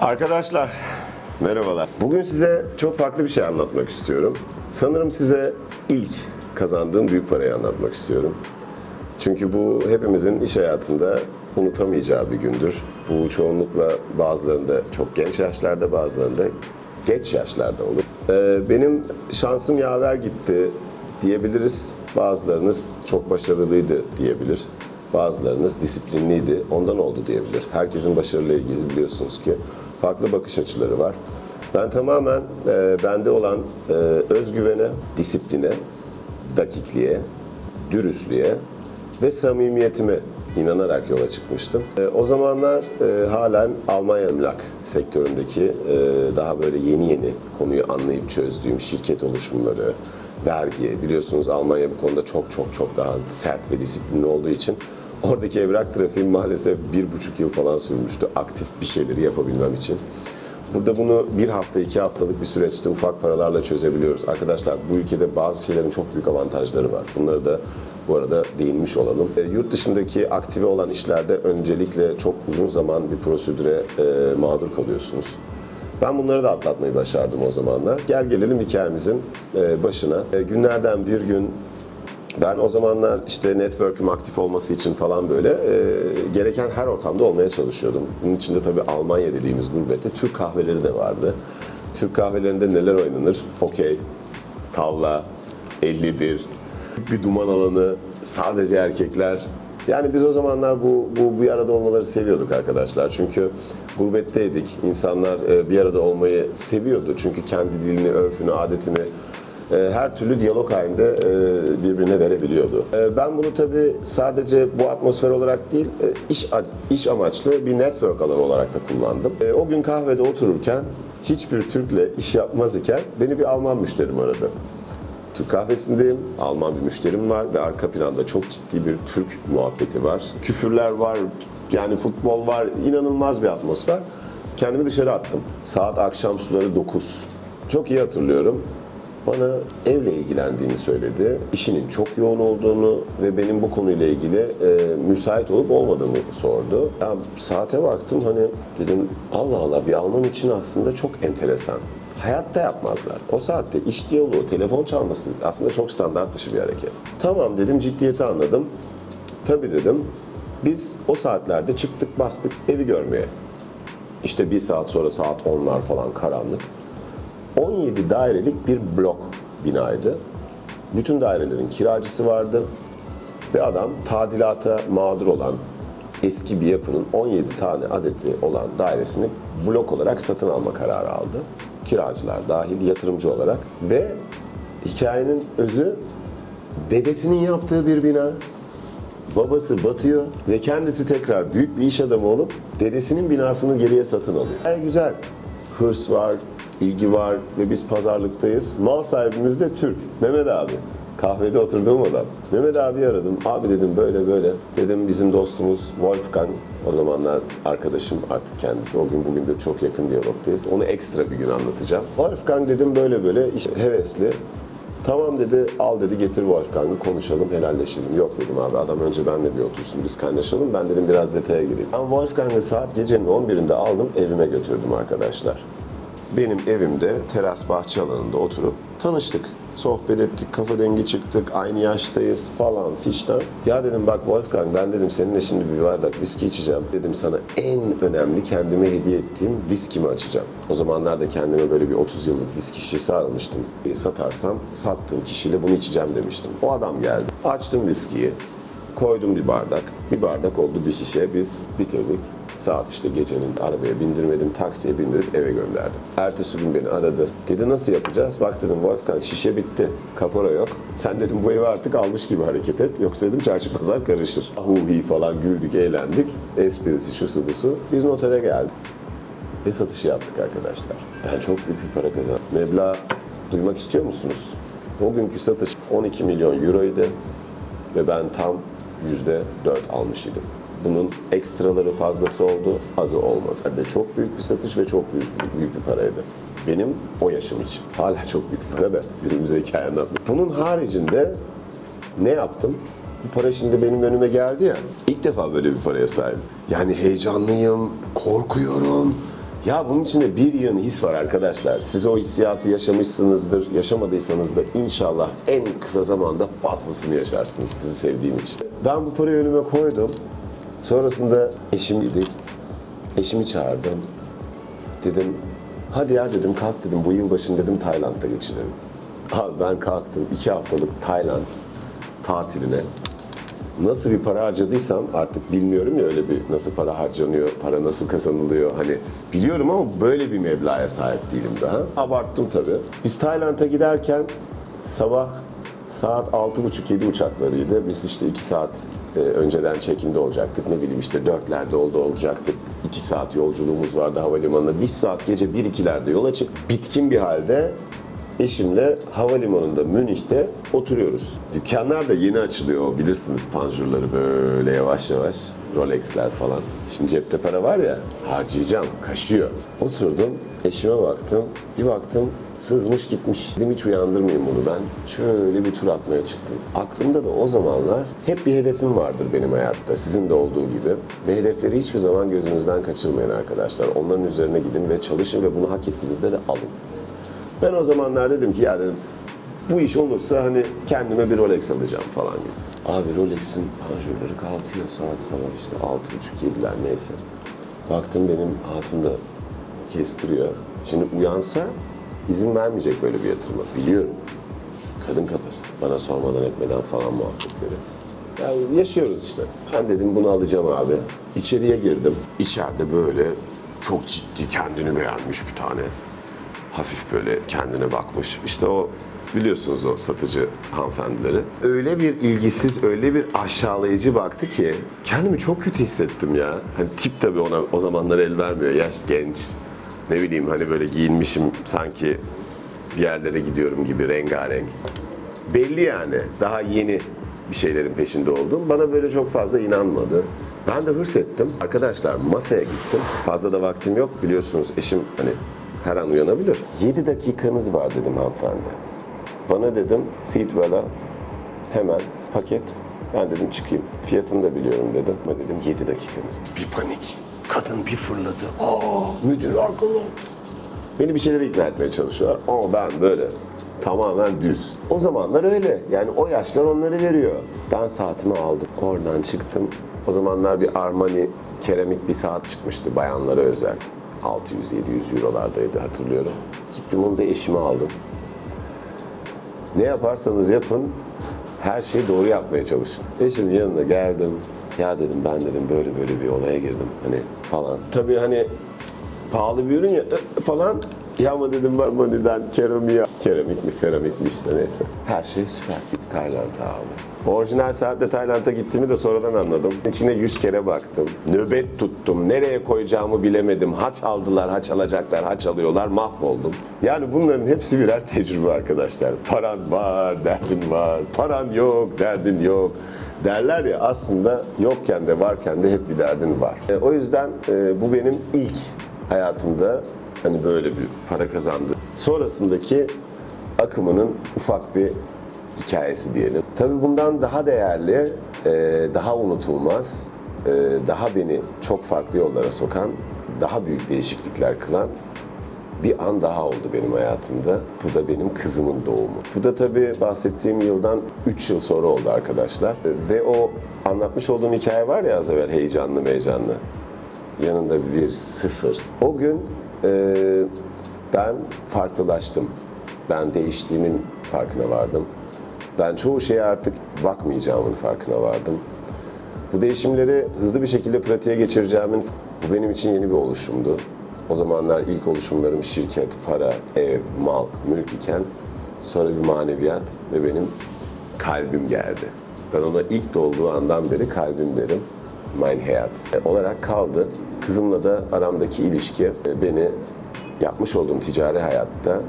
Arkadaşlar, merhabalar. Bugün size çok farklı bir şey anlatmak istiyorum. Sanırım size ilk kazandığım büyük parayı anlatmak istiyorum. Çünkü bu hepimizin iş hayatında unutamayacağı bir gündür. Bu çoğunlukla bazılarında çok genç yaşlarda, bazılarında geç yaşlarda olur. Ee, benim şansım yaver gitti diyebiliriz. Bazılarınız çok başarılıydı diyebilir. Bazılarınız disiplinliydi, ondan oldu diyebilir. Herkesin başarıyla ilgili biliyorsunuz ki farklı bakış açıları var. Ben tamamen e, bende olan e, özgüvene, disipline, dakikliğe, dürüstlüğe ve samimiyetime inanarak yola çıkmıştım. E, o zamanlar e, halen Almanya emlak sektöründeki e, daha böyle yeni yeni konuyu anlayıp çözdüğüm şirket oluşumları, vergi, biliyorsunuz Almanya bu konuda çok çok çok daha sert ve disiplinli olduğu için oradaki evrak trafiği maalesef bir buçuk yıl falan sürmüştü aktif bir şeyleri yapabilmem için. Burada bunu bir hafta, iki haftalık bir süreçte ufak paralarla çözebiliyoruz. Arkadaşlar bu ülkede bazı şeylerin çok büyük avantajları var. Bunları da bu arada değinmiş olalım. E, yurt dışındaki aktive olan işlerde öncelikle çok uzun zaman bir prosedüre e, mağdur kalıyorsunuz. Ben bunları da atlatmayı başardım o zamanlar. Gel gelelim hikayemizin e, başına. E, günlerden bir gün ben o zamanlar işte network'üm aktif olması için falan böyle e, gereken her ortamda olmaya çalışıyordum. Bunun içinde tabii Almanya dediğimiz gurbette Türk kahveleri de vardı. Türk kahvelerinde neler oynanır? Okey, tavla, 51, bir duman alanı, sadece erkekler. Yani biz o zamanlar bu, bu bir arada olmaları seviyorduk arkadaşlar. Çünkü gurbetteydik. İnsanlar e, bir arada olmayı seviyordu. Çünkü kendi dilini, örfünü, adetini her türlü diyalog halinde e, birbirine verebiliyordu. E, Ben bunu tabii sadece bu atmosfer olarak değil, e, iş iş amaçlı bir network alanı olarak da kullandım. E, O gün kahvede otururken hiçbir Türk'le iş yapmaz iken beni bir Alman müşterim aradı. Türk kahvesindeyim. Alman bir müşterim var ve arka planda çok ciddi bir Türk muhabbeti var. Küfürler var, yani futbol var. inanılmaz bir atmosfer. Kendimi dışarı attım. Saat akşam suları 9. Çok iyi hatırlıyorum. Bana evle ilgilendiğini söyledi. İşinin çok yoğun olduğunu ve benim bu konuyla ilgili e, müsait olup olmadığımı sordu. Ya saate baktım hani dedim Allah Allah bir Alman için aslında çok enteresan. Hayatta yapmazlar. O saatte iş diyaloğu, telefon çalması aslında çok standart dışı bir hareket. Tamam dedim, ciddiyeti anladım. Tabii dedim. Biz o saatlerde çıktık bastık evi görmeye. İşte bir saat sonra saat 10'lar falan karanlık. 17 dairelik bir blok binaydı. Bütün dairelerin kiracısı vardı. Ve adam tadilata mağdur olan eski bir yapının 17 tane adeti olan dairesini blok olarak satın alma kararı aldı. Kiracılar dahil yatırımcı olarak ve hikayenin özü dedesinin yaptığı bir bina. Babası batıyor ve kendisi tekrar büyük bir iş adamı olup dedesinin binasını geriye satın alıyor. Gayet güzel. Hırs var, ilgi var ve biz pazarlıktayız. Mal sahibimiz de Türk. Mehmet abi. Kahvede oturduğum adam. Mehmet abi aradım. Abi dedim böyle böyle. Dedim bizim dostumuz Wolfgang. O zamanlar arkadaşım artık kendisi. O gün bugündür çok yakın diyalogdayız. Onu ekstra bir gün anlatacağım. Wolfgang dedim böyle böyle işte hevesli. Tamam dedi, al dedi getir Wolfgang'ı konuşalım, helalleşelim. Yok dedim abi adam önce benle bir otursun, biz kaynaşalım. Ben dedim biraz detaya gireyim. Ben Wolfgang'ı saat gecenin 11'inde aldım, evime götürdüm arkadaşlar. Benim evimde teras bahçe alanında oturup tanıştık. Sohbet ettik, kafa dengi çıktık, aynı yaştayız falan fişten. Ya dedim bak Wolfgang ben dedim seninle şimdi bir bardak viski içeceğim. Dedim sana en önemli kendime hediye ettiğim viskimi açacağım. O zamanlarda kendime böyle bir 30 yıllık viski şişesi almıştım. E, Satarsam sattığım kişiyle bunu içeceğim demiştim. O adam geldi. Açtım viskiyi. Koydum bir bardak. Bir bardak oldu bir şişe. Biz bitirdik. Saat işte gecenin arabaya bindirmedim, taksiye bindirip eve gönderdim. Ertesi gün beni aradı. Dedi nasıl yapacağız? Bak dedim Wolfgang şişe bitti. Kapora yok. Sen dedim bu evi artık almış gibi hareket et. Yoksa dedim çarşı pazar karışır. Ahuhi falan güldük, eğlendik. Esprisi şusu busu. Biz notere geldik. Ve satışı yaptık arkadaşlar. Ben çok büyük bir para kazandım. Meblağ duymak istiyor musunuz? O günkü satış 12 milyon euroydu ve ben tam yüzde dört almış idim. Bunun ekstraları fazlası oldu, azı olmadı. De çok büyük bir satış ve çok büyük, büyük bir paraydı. Benim o yaşım için. Hala çok büyük para da birbirimize hikaye. Bunun haricinde ne yaptım? Bu para şimdi benim önüme geldi ya. İlk defa böyle bir paraya sahibim. Yani heyecanlıyım, korkuyorum. Ya bunun içinde bir yığın his var arkadaşlar. Siz o hissiyatı yaşamışsınızdır. Yaşamadıysanız da inşallah en kısa zamanda fazlasını yaşarsınız sizi sevdiğim için. Ben bu parayı önüme koydum. Sonrasında eşim dedik. Eşimi çağırdım. Dedim hadi ya dedim kalk dedim bu yılbaşını dedim Tayland'da geçirelim. Abi ben kalktım iki haftalık Tayland tatiline. Nasıl bir para harcadıysam artık bilmiyorum ya öyle bir nasıl para harcanıyor, para nasıl kazanılıyor hani biliyorum ama böyle bir meblağa sahip değilim daha. Abarttım tabii. Biz Tayland'a giderken sabah saat 6.30-7 uçaklarıydı. Biz işte 2 saat e, önceden check-in'de olacaktık. Ne bileyim işte 4'lerde oldu olacaktık. 2 saat yolculuğumuz vardı havalimanına. 1 saat gece 1-2'lerde yola çık. Bitkin bir halde Eşimle havalimanında Münih'te oturuyoruz. Dükkanlar da yeni açılıyor bilirsiniz panjurları böyle yavaş yavaş. Rolex'ler falan. Şimdi cepte para var ya harcayacağım kaşıyor. Oturdum eşime baktım bir baktım sızmış gitmiş. Dedim hiç uyandırmayayım bunu ben. Şöyle bir tur atmaya çıktım. Aklımda da o zamanlar hep bir hedefim vardır benim hayatta. Sizin de olduğu gibi. Ve hedefleri hiçbir zaman gözünüzden kaçırmayın arkadaşlar. Onların üzerine gidin ve çalışın ve bunu hak ettiğinizde de alın. Ben o zamanlar dedim ki ya dedim bu iş olursa hani kendime bir Rolex alacağım falan gibi. Abi Rolex'in panjurları kalkıyor saat sabah işte altı buçuk yediler neyse. Baktım benim hatun da kestiriyor. Şimdi uyansa izin vermeyecek böyle bir yatırıma. Biliyorum. Kadın kafası. Bana sormadan etmeden falan muhabbetleri. Ya yaşıyoruz işte. Ben dedim bunu alacağım abi. İçeriye girdim. İçeride böyle çok ciddi kendini beğenmiş bir tane hafif böyle kendine bakmış. İşte o biliyorsunuz o satıcı hanımefendileri. Öyle bir ilgisiz, öyle bir aşağılayıcı baktı ki kendimi çok kötü hissettim ya. Hani tip tabii ona o zamanlar el vermiyor. Yaş genç. Ne bileyim hani böyle giyinmişim sanki bir yerlere gidiyorum gibi rengarenk. Belli yani. Daha yeni bir şeylerin peşinde oldum. Bana böyle çok fazla inanmadı. Ben de hırs ettim. Arkadaşlar masaya gittim. Fazla da vaktim yok. Biliyorsunuz eşim hani her an uyanabilir. 7 dakikanız var dedim hanımefendi. Bana dedim Seatwell'a hemen paket. Ben dedim çıkayım. Fiyatını da biliyorum dedim. Ama dedim 7 dakikanız. Bir panik. Kadın bir fırladı. Aa müdür arkalı. Beni bir şeylere ikna etmeye çalışıyorlar. Ama ben böyle tamamen düz. O zamanlar öyle. Yani o yaşlar onları veriyor. Ben saatimi aldım. Oradan çıktım. O zamanlar bir Armani keramik bir saat çıkmıştı bayanlara özel. 600-700 eurolardaydı hatırlıyorum. Gittim onu da eşime aldım. Ne yaparsanız yapın her şeyi doğru yapmaya çalışın. Eşimin yanına geldim. Ya dedim ben dedim böyle böyle bir olaya girdim hani falan. Tabii hani pahalı bir ürün ya falan. Ya ama dedim Armani'den keramik, keramik mi seramik mi işte neyse. Her şey süper. Gittik Tayland'a abi. Orijinal saatte Tayland'a gittiğimi de sonradan anladım. İçine yüz kere baktım. Nöbet tuttum. Nereye koyacağımı bilemedim. Haç aldılar, haç alacaklar, haç alıyorlar. Mahvoldum. Yani bunların hepsi birer tecrübe arkadaşlar. Paran var, derdin var. Paran yok, derdin yok derler ya aslında yokken de varken de hep bir derdin var. E, o yüzden e, bu benim ilk hayatımda hani böyle bir para kazandı. Sonrasındaki akımının ufak bir hikayesi diyelim. Tabii bundan daha değerli, e, daha unutulmaz, e, daha beni çok farklı yollara sokan, daha büyük değişiklikler kılan bir an daha oldu benim hayatımda. Bu da benim kızımın doğumu. Bu da tabii bahsettiğim yıldan 3 yıl sonra oldu arkadaşlar. Ve o anlatmış olduğum hikaye var ya az evvel heyecanlı heyecanlı. Yanında bir sıfır. O gün e, ben farklılaştım. Ben değiştiğimin farkına vardım. Ben çoğu şeye artık bakmayacağımın farkına vardım. Bu değişimleri hızlı bir şekilde pratiğe geçireceğimin bu benim için yeni bir oluşumdu. O zamanlar ilk oluşumlarım şirket, para, ev, mal, mülk iken sonra bir maneviyat ve benim kalbim geldi. Ben ona ilk doğduğu andan beri kalbim derim. Mein Herz olarak kaldı. Kızımla da aramdaki ilişki e, beni yapmış olduğum ticari hayatta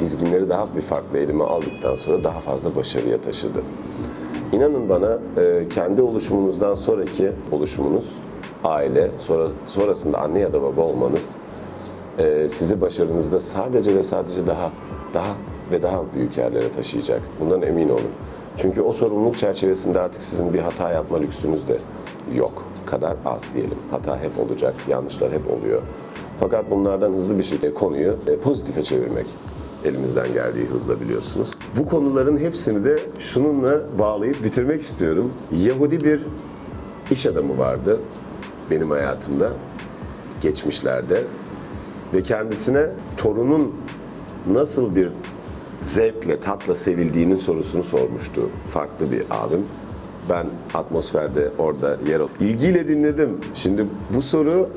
dizginleri daha bir farklı elime aldıktan sonra daha fazla başarıya taşıdı. İnanın bana e, kendi oluşumunuzdan sonraki oluşumunuz, aile, sonra sonrasında anne ya da baba olmanız e, sizi başarınızda sadece ve sadece daha, daha ve daha büyük yerlere taşıyacak. Bundan emin olun. Çünkü o sorumluluk çerçevesinde artık sizin bir hata yapma lüksünüz de yok. Kadar az diyelim. Hata hep olacak, yanlışlar hep oluyor. Fakat bunlardan hızlı bir şekilde konuyu e, pozitife çevirmek elimizden geldiği hızla biliyorsunuz. Bu konuların hepsini de şununla bağlayıp bitirmek istiyorum. Yahudi bir iş adamı vardı benim hayatımda, geçmişlerde ve kendisine torunun nasıl bir zevkle, tatla sevildiğinin sorusunu sormuştu farklı bir abim. Ben atmosferde orada yer al. İlgiyle dinledim. Şimdi bu soru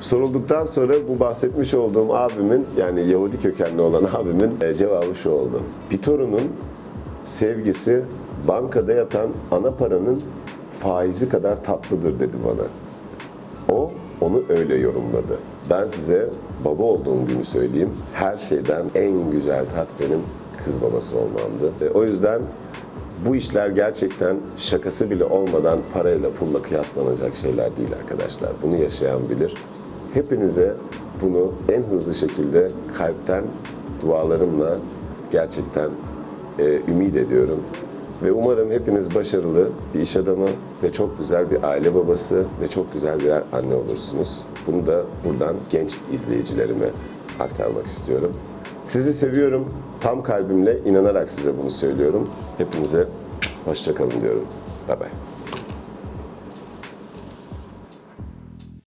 sorulduktan sonra bu bahsetmiş olduğum abimin yani Yahudi kökenli olan abimin e, cevabı şu oldu. Bir torunun sevgisi bankada yatan ana paranın faizi kadar tatlıdır dedi bana. O onu öyle yorumladı. Ben size baba olduğum günü söyleyeyim. Her şeyden en güzel tat benim kız babası olmamdı. E, O yüzden bu işler gerçekten şakası bile olmadan parayla pulla kıyaslanacak şeyler değil arkadaşlar. Bunu yaşayan bilir. Hepinize bunu en hızlı şekilde kalpten dualarımla gerçekten e, ümit ediyorum. Ve umarım hepiniz başarılı bir iş adamı ve çok güzel bir aile babası ve çok güzel birer anne olursunuz. Bunu da buradan genç izleyicilerime aktarmak istiyorum. Sizi seviyorum. Tam kalbimle inanarak size bunu söylüyorum. Hepinize hoşça kalın diyorum. Bye bye.